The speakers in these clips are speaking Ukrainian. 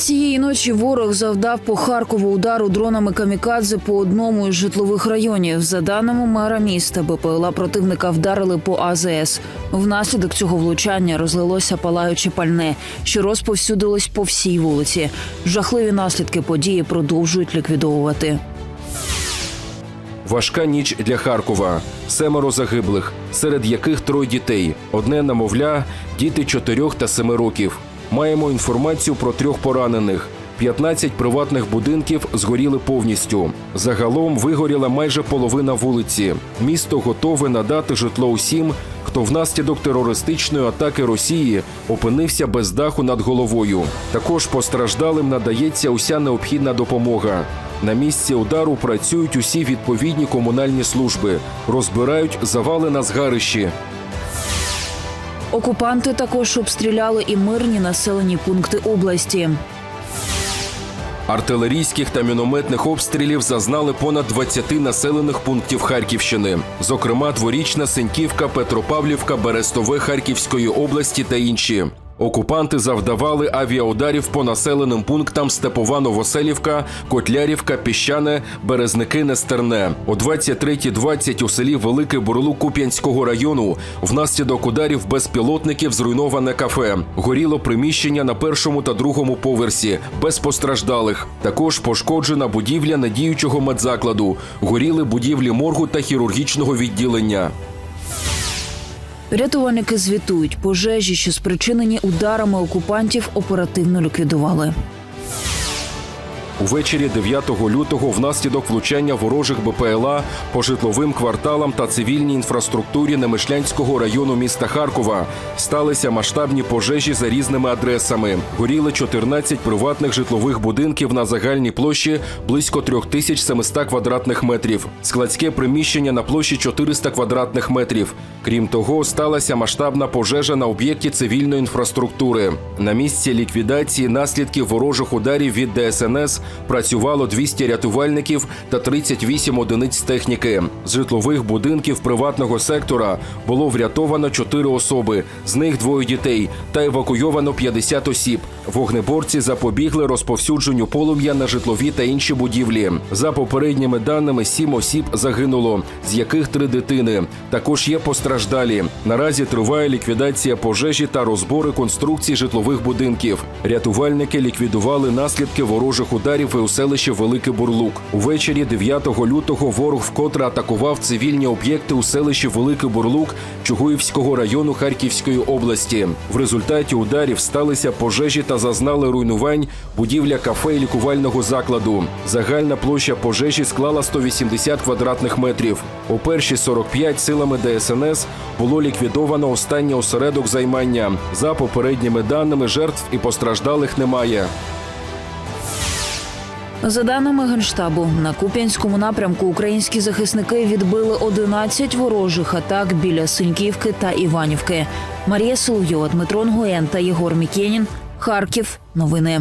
Цієї ночі ворог завдав по Харкову удару дронами камікадзе по одному із житлових районів. За даними мера міста, БПЛА противника вдарили по АЗС. Внаслідок цього влучання розлилося палаюче пальне, що розповсюдилось по всій вулиці. Жахливі наслідки події продовжують ліквідовувати. Важка ніч для Харкова. Семеро загиблих, серед яких троє дітей. Одне намовля, діти чотирьох та семи років. Маємо інформацію про трьох поранених. 15 приватних будинків згоріли повністю. Загалом вигоріла майже половина вулиці. Місто готове надати житло усім, хто внаслідок терористичної атаки Росії опинився без даху над головою. Також постраждалим надається уся необхідна допомога. На місці удару працюють усі відповідні комунальні служби, розбирають завали на згарищі. Окупанти також обстріляли і мирні населені пункти області. Артилерійських та мінометних обстрілів зазнали понад 20 населених пунктів Харківщини, зокрема дворічна Сеньківка, Петропавлівка, Берестове Харківської області та інші. Окупанти завдавали авіаударів по населеним пунктам Степова Новоселівка, Котлярівка, Піщане, Березники, Нестерне. О 23.20 у селі Великий Бурлук Куп'янського району внаслідок ударів безпілотників зруйноване кафе. Горіло приміщення на першому та другому поверсі, без постраждалих. Також пошкоджена будівля надіючого медзакладу. Горіли будівлі моргу та хірургічного відділення. Рятувальники звітують, пожежі, що спричинені ударами окупантів, оперативно ліквідували. Увечері 9 лютого внаслідок влучання ворожих БПЛА по житловим кварталам та цивільній інфраструктурі Немишлянського району міста Харкова сталися масштабні пожежі за різними адресами. Горіли 14 приватних житлових будинків на загальній площі близько 3700 квадратних метрів, складське приміщення на площі 400 квадратних метрів. Крім того, сталася масштабна пожежа на об'єкті цивільної інфраструктури. На місці ліквідації наслідків ворожих ударів від ДСНС працювало 200 рятувальників та 38 одиниць техніки. З житлових будинків приватного сектора було врятовано 4 особи, з них двоє дітей, та евакуйовано 50 осіб. Вогнеборці запобігли розповсюдженню полум'я на житлові та інші будівлі. За попередніми даними, 7 осіб загинуло, з яких три дитини. Також є постраждалі. Наразі триває ліквідація пожежі та розбори конструкцій житлових будинків. Рятувальники ліквідували наслідки ворожих ударів і у селищі Великий Бурлук. Увечері 9 лютого ворог вкотре атакував цивільні об'єкти у селищі Великий Бурлук Чугуївського району Харківської області. В результаті ударів сталися пожежі та зазнали руйнувань будівля кафе і лікувального закладу. Загальна площа пожежі склала 180 квадратних метрів. У перші 45 силами ДСНС було ліквідовано останній осередок займання. За попередніми даними, жертв і постраждалих немає. За даними генштабу, на Куп'янському напрямку українські захисники відбили 11 ворожих атак біля Синьківки та Іванівки. Марія Соловйова, Дмитро Нгуєн та Єгор Мікенін. Харків. Новини.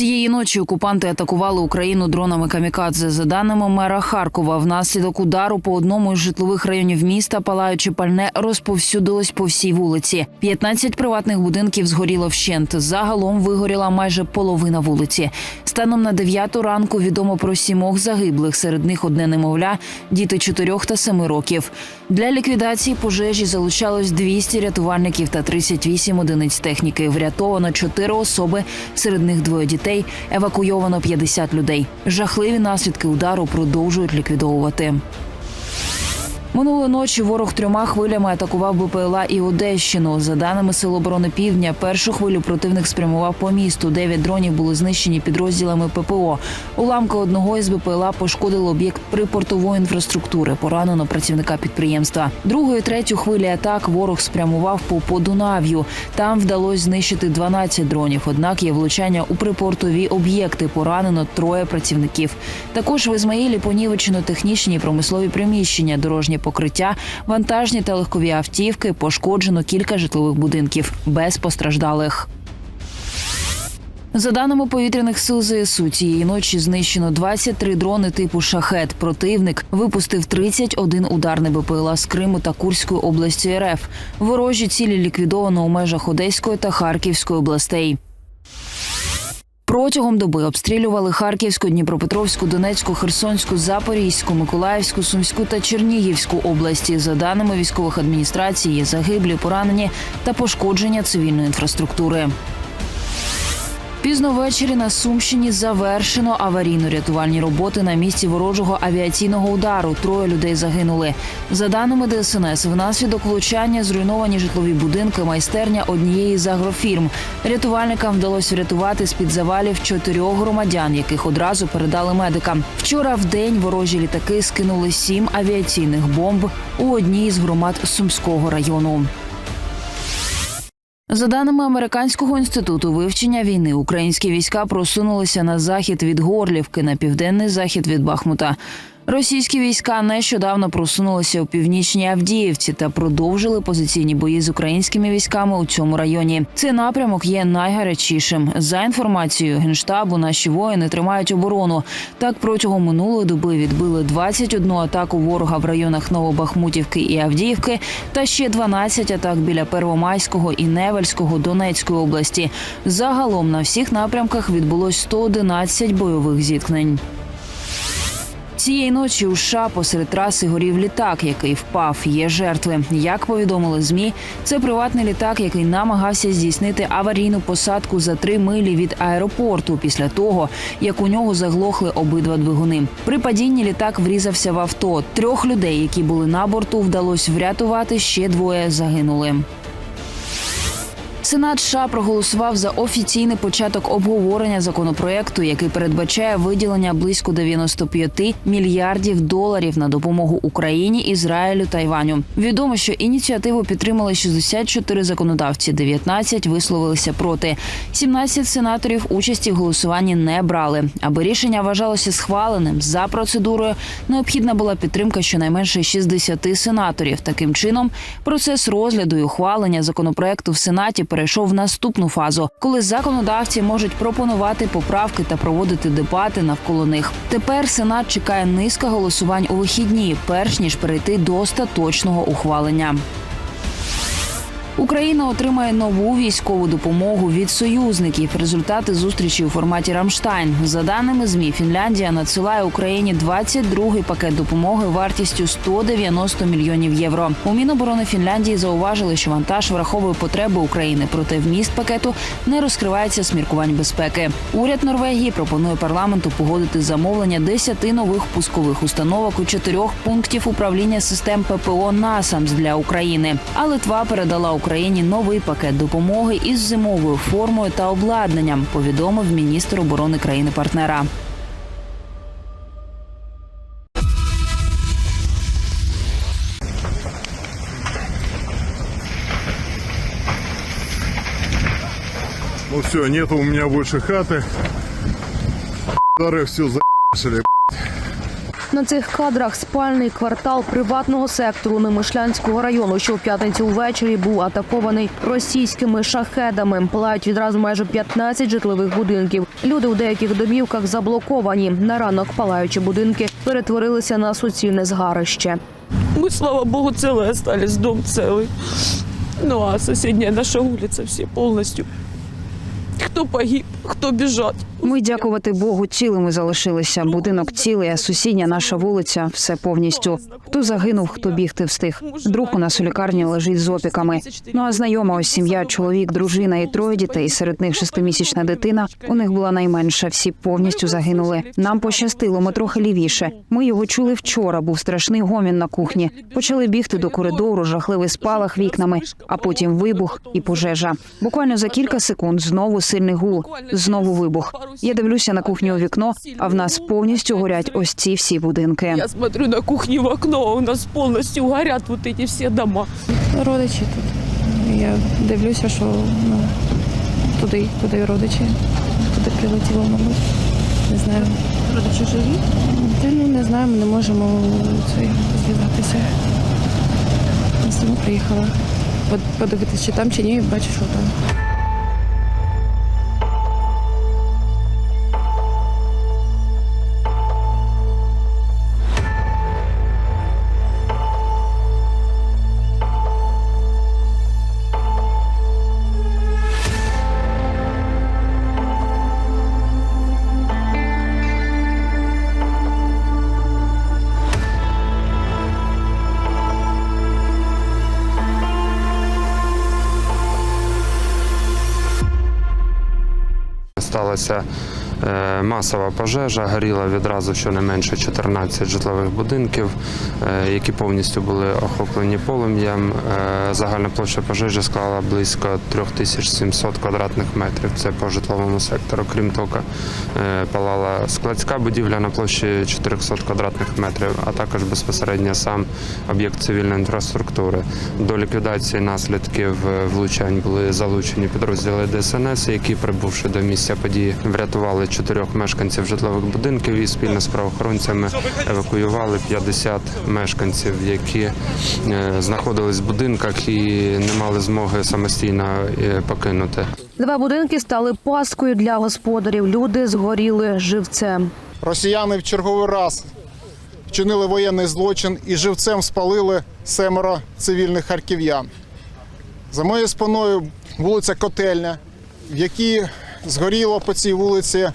Цієї ночі окупанти атакували Україну дронами камікадзе. За даними мера Харкова, внаслідок удару по одному із житлових районів міста палаюче пальне розповсюдилось по всій вулиці. 15 приватних будинків згоріло вщент. Загалом вигоріла майже половина вулиці. Станом на 9 ранку відомо про сімох загиблих. Серед них одне немовля, діти 4 та 7 років. Для ліквідації пожежі залучалось 200 рятувальників та 38 одиниць техніки. Врятовано 4 особи, серед них двоє дітей. Евакуйовано 50 людей. Жахливі наслідки удару продовжують ліквідовувати. Минулої ночі ворог трьома хвилями атакував БПЛА і Одещину. За даними Сил оборони Півдня, першу хвилю противник спрямував по місту. Дев'ять дронів були знищені підрозділами ППО. Уламка одного із БПЛА пошкодило об'єкт припортової інфраструктури. Поранено працівника підприємства. Другу і третю хвилі атак ворог спрямував по Подунав'ю. Там вдалося знищити 12 дронів. Однак є влучання у припортові об'єкти. Поранено троє працівників. Також в Ізмаїлі понівечено технічні промислові приміщення, дорожнє покриття, вантажні та легкові автівки. Пошкоджено кілька житлових будинків без постраждалих. За даними повітряних сил ЗСУ, цієї ночі знищено 23 дрони типу шахет. Противник випустив 31 ударний БПЛА з Криму та Курської області РФ. Ворожі цілі ліквідовано у межах Одеської та Харківської областей. Протягом доби обстрілювали Харківську, Дніпропетровську, Донецьку, Херсонську, Запорізьку, Миколаївську, Сумську та Чернігівську області. За даними військових адміністрацій, є загиблі, поранені та пошкодження цивільної інфраструктури. Пізно ввечері на Сумщині завершено аварійно-рятувальні роботи на місці ворожого авіаційного удару. Троє людей загинули. За даними ДСНС, внаслідок влучання зруйновані житлові будинки, майстерня однієї з агрофірм. Рятувальникам вдалося врятувати з під завалів чотирьох громадян, яких одразу передали медикам. Вчора в день ворожі літаки скинули сім авіаційних бомб у одній з громад Сумського району. За даними американського інституту вивчення війни, українські війська просунулися на захід від Горлівки на південний захід від Бахмута. Російські війська нещодавно просунулися у північній Авдіївці та продовжили позиційні бої з українськими військами у цьому районі. Цей напрямок є найгарячішим. За інформацією генштабу, наші воїни тримають оборону. Так протягом минулої доби відбили 21 атаку ворога в районах Новобахмутівки і Авдіївки, та ще 12 атак біля Первомайського і Невельського Донецької області. Загалом на всіх напрямках відбулось 111 бойових зіткнень. Цієї ночі у США посеред траси горів літак, який впав. Є жертви. Як повідомили змі, це приватний літак, який намагався здійснити аварійну посадку за три милі від аеропорту після того, як у нього заглохли обидва двигуни. При падінні літак врізався в авто. Трьох людей, які були на борту, вдалося врятувати. Ще двоє загинули. Сенат США проголосував за офіційний початок обговорення законопроекту, який передбачає виділення близько 95 мільярдів доларів на допомогу Україні, Ізраїлю та Іваню. Відомо, що ініціативу підтримали 64 законодавці, 19 висловилися проти. 17 сенаторів участі в голосуванні не брали. Аби рішення вважалося схваленим за процедурою, необхідна була підтримка щонайменше 60 сенаторів. Таким чином, процес розгляду і ухвалення законопроекту в Сенаті перейшов в наступну фазу, коли законодавці можуть пропонувати поправки та проводити дебати навколо них. Тепер Сенат чекає низка голосувань у вихідні, перш ніж перейти до остаточного ухвалення. Україна отримає нову військову допомогу від союзників. Результати зустрічі у форматі Рамштайн. За даними змі, Фінляндія надсилає Україні 22-й пакет допомоги вартістю 190 мільйонів євро. У Міноборони Фінляндії зауважили, що вантаж враховує потреби України, проте вміст пакету не розкривається з міркувань безпеки. Уряд Норвегії пропонує парламенту погодити замовлення 10 нових пускових установок у чотирьох пунктів управління систем ППО НАСАМС для України. А Литва передала Україні новий пакет допомоги із зимовою формою та обладнанням. Повідомив міністр оборони країни-партнера. Ну все, нету у меня больше хаты. Дары все за***шили. На цих кадрах спальний квартал приватного сектору Немишлянського району, що в п'ятницю ввечері був атакований російськими шахедами. Палають відразу майже 15 житлових будинків. Люди у деяких домівках заблоковані. На ранок палаючі будинки перетворилися на суцільне згарище. Мы, слава богу, целые остались, дом целый. Ну а соседняя наша улица все полностью. Кто погиб, кто бежать. Ми, дякувати Богу, цілими залишилися. Будинок цілий, а сусідня наша вулиця все повністю. Хто загинув, хто бігти встиг. Друг у нас у лікарні лежить з опіками. Ну а знайома ось сім'я, чоловік, дружина і троє дітей. Серед них шестимісячна дитина. У них була найменша. Всі повністю загинули. Нам пощастило, ми трохи лівіше. Ми його чули вчора. Був страшний гомін на кухні. Почали бігти до коридору, жахливий спалах вікнами, а потім вибух і пожежа. Буквально за кілька секунд знову сильний гул, знову вибух. Я дивлюся на кухню у вікно, а в нас повністю горять ось ці всі будинки. Я смотрю на кухню в окно, у нас полностью горят вот эти все дома. родичі тут. Я дивлюся, що ну, туди, туди родичі. Туди прилетіло, мабуть. Не знаю. Родичі живі? Та ну не знаю, ми не можемо цей, зв'язатися. Я сама приїхала. Под- Подивитися, чи там, чи ні, бачу, що там. Сталася е, масова пожежа. Горіло відразу щонайменше 14 житлових будинків, е, які повністю були охоплені полум'ям. Загальна площа пожежі склала близько 3700 квадратних метрів. Це по житловому сектору. Крім того, е, палала складська будівля на площі 400 квадратних метрів, а також безпосередньо сам об'єкт цивільної інфраструктури. До ліквідації наслідків е, влучань були залучені підрозділи ДСНС, які, прибувши до місця події, врятували чотирьох мешканців житлових будинків і спільно з правоохоронцями евакуювали 50 мешканців, які е, знаходились в будинках і не мали змоги самостійно е, покинути. Два будинки стали паскою для господарів. Люди згоріли живцем. Росіяни в черговий раз вчинили воєнний злочин і живцем спалили семеро цивільних харків'ян. За моєю спиною вулиця Котельня, в якій згоріло по цій вулиці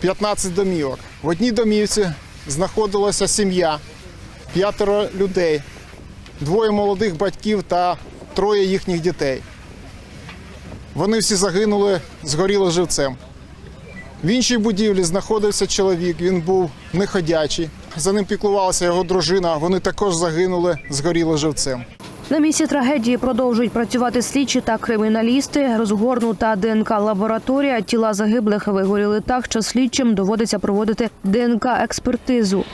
15 домівок. В одній домівці знаходилася сім'я, п'ятеро людей, двоє молодих батьків та троє їхніх дітей. Вони всі загинули, згоріли живцем. В іншій будівлі знаходився чоловік, він був неходячий. За ним піклувалася його дружина. Вони також загинули, згоріли живцем. На місці трагедії продовжують працювати слідчі та криміналісти. Розгорнута ДНК лабораторія. Тіла загиблих вигоріли так, що слідчим доводиться проводити ДНК експертизу.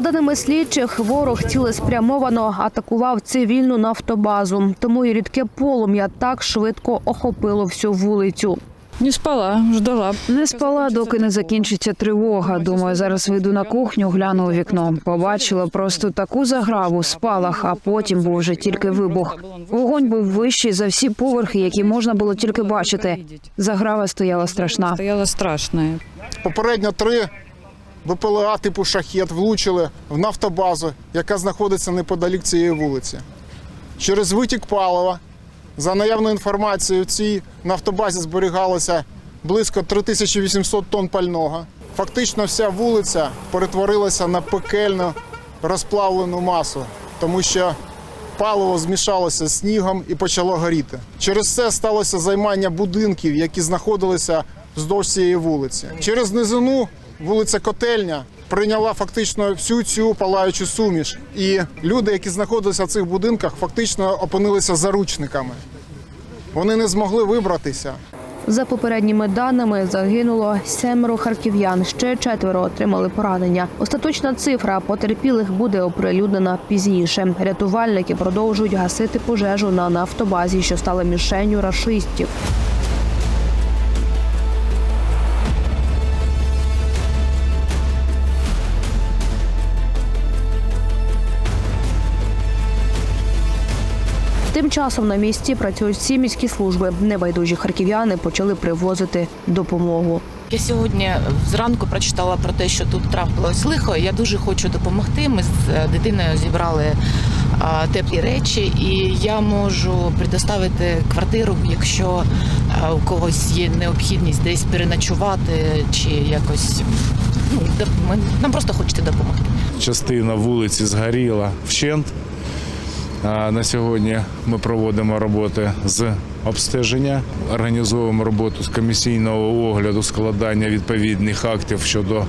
За даними слідчих, ворог цілеспрямовано атакував цивільну нафтобазу, тому і рідке полум'я так швидко охопило всю вулицю. Не спала, ждала. Не спала, доки не закінчиться тривога. Думаю, зараз вийду на кухню, гляну у вікно. Побачила просто таку заграву, спалах, а потім був вже тільки вибух. Вогонь був вищий за всі поверхи, які можна було тільки бачити. Заграва стояла страшна. Стояла страшная. Попередньо три БПЛА типу шахет влучили в нафтобазу, яка знаходиться неподалік цієї вулиці. Через витік палива, за наявною інформацією, в цій нафтобазі зберігалося близько 3800 тонн пального. Фактично вся вулиця перетворилася на пекельну розплавлену масу, тому що паливо змішалося з снігом і почало горіти. Через це сталося займання будинків, які знаходилися вздовж цієї вулиці. Через низину вулиця Котельня прийняла фактично всю цю палаючу суміш. І люди, які знаходилися в цих будинках, фактично опинилися заручниками. Вони не змогли вибратися. За попередніми даними загинуло семеро харків'ян. Ще четверо отримали поранення. Остаточна цифра потерпілих буде оприлюднена пізніше. Рятувальники продовжують гасити пожежу на нафтобазі, що стала мішенню рашистів. Тим часом на місці працюють всі міські служби. Небайдужі харків'яни почали привозити допомогу. Я сьогодні зранку прочитала про те, що тут трапилось лихо. Я дуже хочу допомогти. Ми з е, дитиною зібрали теплі речі, і я можу предоставити квартиру, якщо у когось є необхідність десь переночувати чи якось. Ну, нам просто хочете допомогти. частина вулиці згоріла вщент. На сьогодні ми проводимо роботи з обстеження, організовуємо роботу з комісійного огляду, складання відповідних актів щодо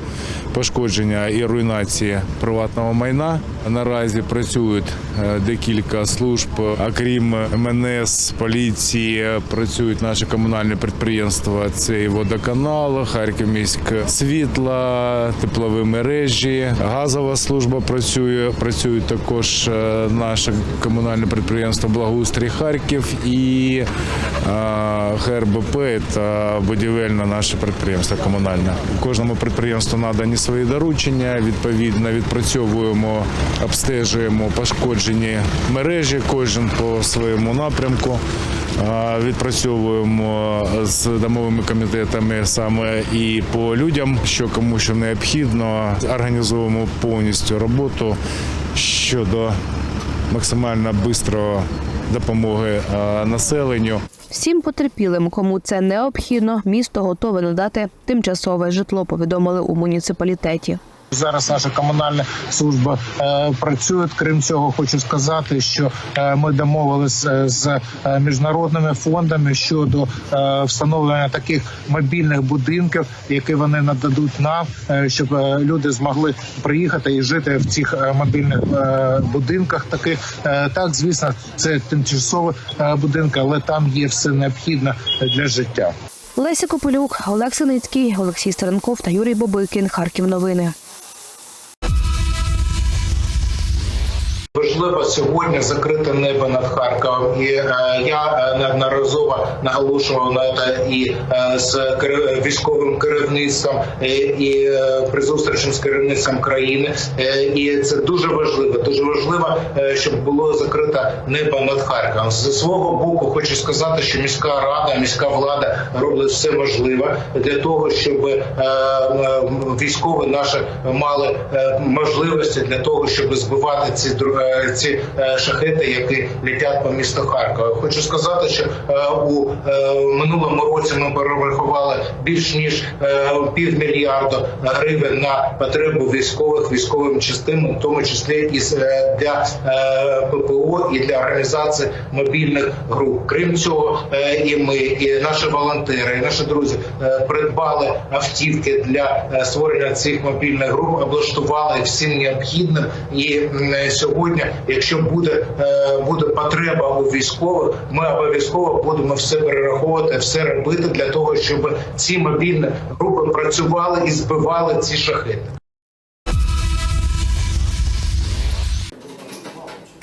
пошкодження і руйнації приватного майна. Наразі працюють е, декілька служб, окрім МНС, поліції, працюють наші комунальні підприємства. Це і водоканал, Харківміськ світла, теплові мережі, газова служба працює. Працюють також е, наше комунальне підприємство Благоустрій Харків і е, ХРБП та будівельне наше підприємство комунальне. Кожному підприємству надані свої доручення. Відповідно, відпрацьовуємо, обстежуємо пошкоджені мережі, кожен по своєму напрямку. Відпрацьовуємо з домовими комітетами саме і по людям, що кому що необхідно. Організовуємо повністю роботу щодо максимально швидкої допомоги е, населенню. Всім потерпілим, кому це необхідно, місто готове надати тимчасове житло. Повідомили у муніципалітеті. Зараз наша комунальна служба е, працює. Крім цього, хочу сказати, що е, ми домовилися з е, міжнародними фондами щодо е, встановлення таких мобільних будинків, які вони нададуть нам, е, щоб е, люди змогли приїхати і жити в цих е, мобільних е, будинках. Таких Е, так, звісно, це тимчасові е, будинки, але там є все необхідне для життя. Леся Копилюк, Олег Синицький, Олексій Стеренков та Юрій Бобикін. Харків новини. Важливо сьогодні закрите небо над Харковом, і е, я е, неодноразово наголошував на це і е, з військовим керівництвом, і, при зустрічі з керівництвом країни. І це дуже важливо. Дуже важливо, щоб було закрите небо над Харковом. З свого боку хочу сказати, що міська рада, міська влада роблять все можливе для того, щоб військові наші мали можливості для того, щоб збивати ці ці е, шахети, які летять по місту Харкова. Хочу сказати, що е, у е, минулому році ми перерахували більш ніж півмільярда гривень на потребу військових військовим частинам, в тому числі і для ППО і для організації мобільних груп. Крім цього, і ми, і наші волонтери, і наші друзі придбали автівки для створення цих мобільних груп, облаштували всім необхідним. І сьогодні, якщо буде, е, буде потреба у військових, ми обов'язково будемо все перераховувати, все робити для того, щоб ці мобільні групи працювали і збивали ці шахети.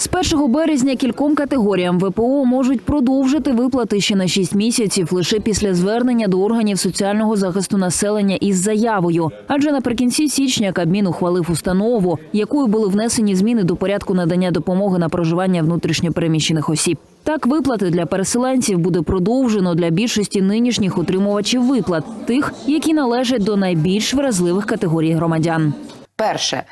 З 1 березня кільком категоріям ВПО можуть продовжити виплати ще на 6 місяців лише після звернення до органів соціального захисту населення із заявою. Адже наприкінці січня Кабмін ухвалив установу, якою були внесені зміни до порядку надання допомоги на проживання внутрішньопереміщених осіб. Так, виплати для переселенців буде продовжено для більшості нинішніх отримувачів виплат, тих, які належать до найбільш вразливих категорій громадян. Перше,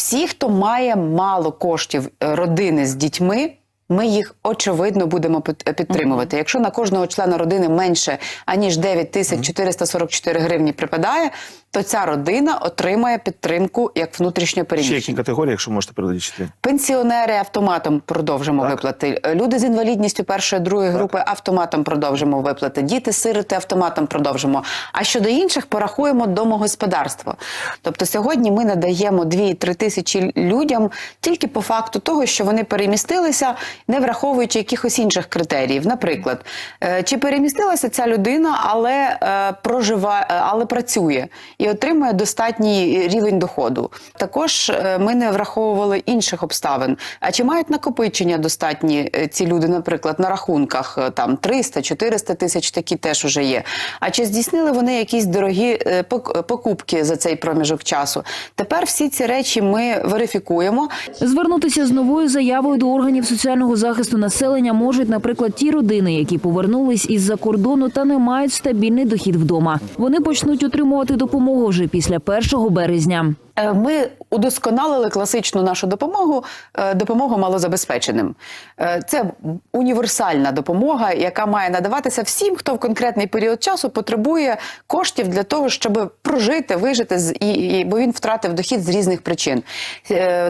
всі, хто має мало коштів е, родини з дітьми. Ми їх очевидно будемо е, підтримувати. Якщо на кожного члена родини менше аніж 9 тисяч 444 гривні припадає, то ця родина отримає підтримку як внутрішньо Ще які категорії, якщо можете перелічити? Пенсіонери автоматом продовжимо виплати. Люди з інвалідністю першої другої групи автоматом продовжимо виплати. Діти, сироти автоматом продовжимо. А щодо інших порахуємо домогосподарство. Тобто сьогодні ми надаємо 2-3 тисячі людям тільки по факту того, що вони перемістилися, не враховуючи якихось інших критеріїв. Наприклад, е, чи перемістилася ця людина, але е, проживає, але працює і отримує достатній рівень доходу. Також е, ми не враховували інших обставин. А чи мають накопичення достатні е, ці люди, наприклад, на рахунках е, там 300-400 тисяч, такі теж уже є. А чи здійснили вони якісь дорогі е, покупки за цей проміжок часу? Тепер всі ці речі ми верифікуємо. Звернутися з новою заявою до органів соціального захисту населення можуть, наприклад, ті родини, які повернулись із-за кордону та не мають стабільний дохід вдома. Вони почнуть отримувати допомогу вже після 1 березня. Е, Ми удосконалили класичну нашу допомогу, е, допомогу малозабезпеченим. Е, Це універсальна допомога, яка має надаватися всім, хто в конкретний період часу потребує коштів для того, щоб прожити, вижити, і, бо він втратив дохід з різних причин.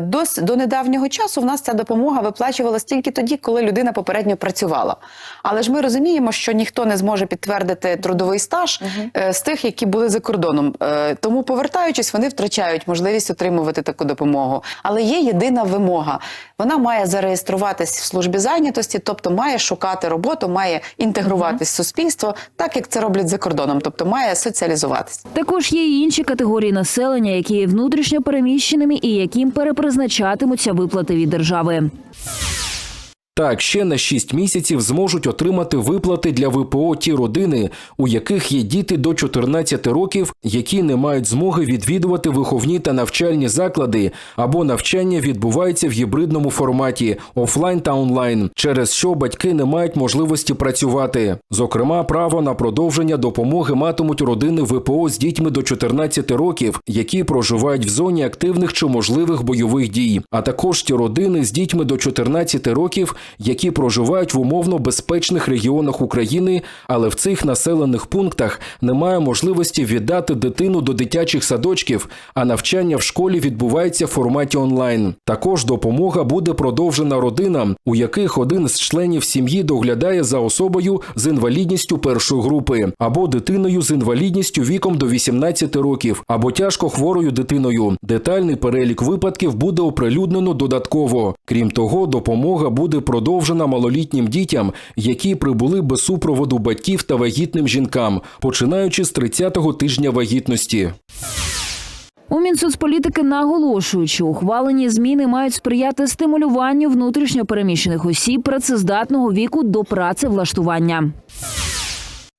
До, до недавнього часу в нас ця допомога виплачувалась тільки тоді, коли людина попередньо працювала. Але ж ми розуміємо, що ніхто не зможе підтвердити трудовий стаж е, з тих, які були за кордоном. Тому, повертаючись, вони втрачають можливість отримувати таку допомогу. Але є єдина вимога: вона має зареєструватись в службі зайнятості, тобто має шукати роботу, має інтегруватись в суспільство, так як це роблять за кордоном, тобто має соціалізуватись. Також є і інші категорії населення, які є внутрішньо переміщеними і яким перепризначатимуться виплати від держави. Так, ще на 6 місяців зможуть отримати виплати для ВПО ті родини, у яких є діти до 14 років, які не мають змоги відвідувати виховні та навчальні заклади, або навчання відбувається в гібридному форматі офлайн та онлайн, через що батьки не мають можливості працювати. Зокрема, право на продовження допомоги матимуть родини ВПО з дітьми до 14 років, які проживають в зоні активних чи можливих бойових дій, а також ті родини з дітьми до 14 років, які проживають в умовно безпечних регіонах України, але в цих населених пунктах немає можливості віддати дитину до дитячих садочків, а навчання в школі відбувається в форматі онлайн. Також допомога буде продовжена родинам, у яких один з членів сім'ї доглядає за особою з інвалідністю першої групи, або дитиною з інвалідністю віком до 18 років, або тяжко хворою дитиною. Детальний перелік випадків буде оприлюднено додатково. Крім того, допомога буде продовжена малолітнім дітям, які прибули без супроводу батьків та вагітним жінкам, починаючи з 30-го тижня вагітності. У Мінсоцполітики наголошують, що ухвалені зміни мають сприяти стимулюванню внутрішньо переміщених осіб працездатного віку до працевлаштування.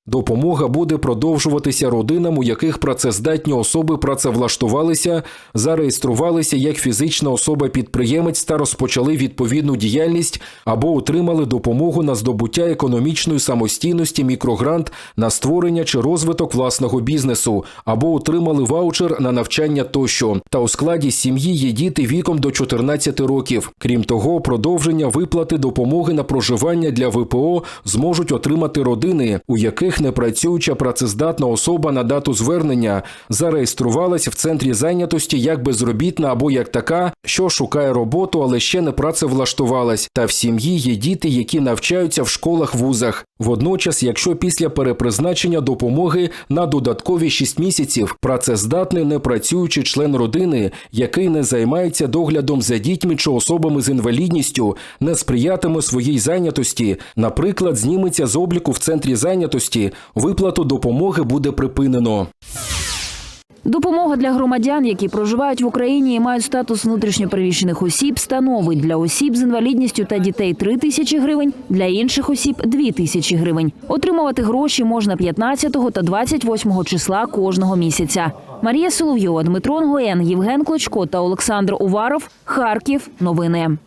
Допомога буде продовжуватися родинам, у яких працездатні особи працевлаштувалися, зареєструвалися як фізична особа-підприємець та розпочали відповідну діяльність або отримали допомогу на здобуття економічної самостійності, мікрогрант на створення чи розвиток власного бізнесу, або отримали ваучер на навчання тощо. Та у складі сім'ї є діти віком до 14 років. Крім того, продовження виплати допомоги на проживання для ВПО зможуть отримати родини, у яких непрацююча працездатна особа на дату звернення зареєструвалась в центрі зайнятості як безробітна або як така, що шукає роботу, але ще не працевлаштувалась. Та в сім'ї є діти, які навчаються в школах вузах. Водночас, якщо після перепризначення допомоги на додаткові 6 місяців працездатний непрацюючий член родини, який не займається доглядом за дітьми чи особами з інвалідністю, не сприятиме своїй зайнятості, наприклад, зніметься з обліку в центрі зайнятості, виплату допомоги буде припинено. Допомога для громадян, які проживають в Україні і мають статус внутрішньопереміщених осіб, становить для осіб з інвалідністю та дітей 3 тисячі гривень, для інших осіб 2 тисячі гривень. Отримувати гроші можна 15 та 28 числа кожного місяця. Марія Соловйова, Дмитро Нгоєн, Євген Клочко та Олександр Уваров. Харків. Новини.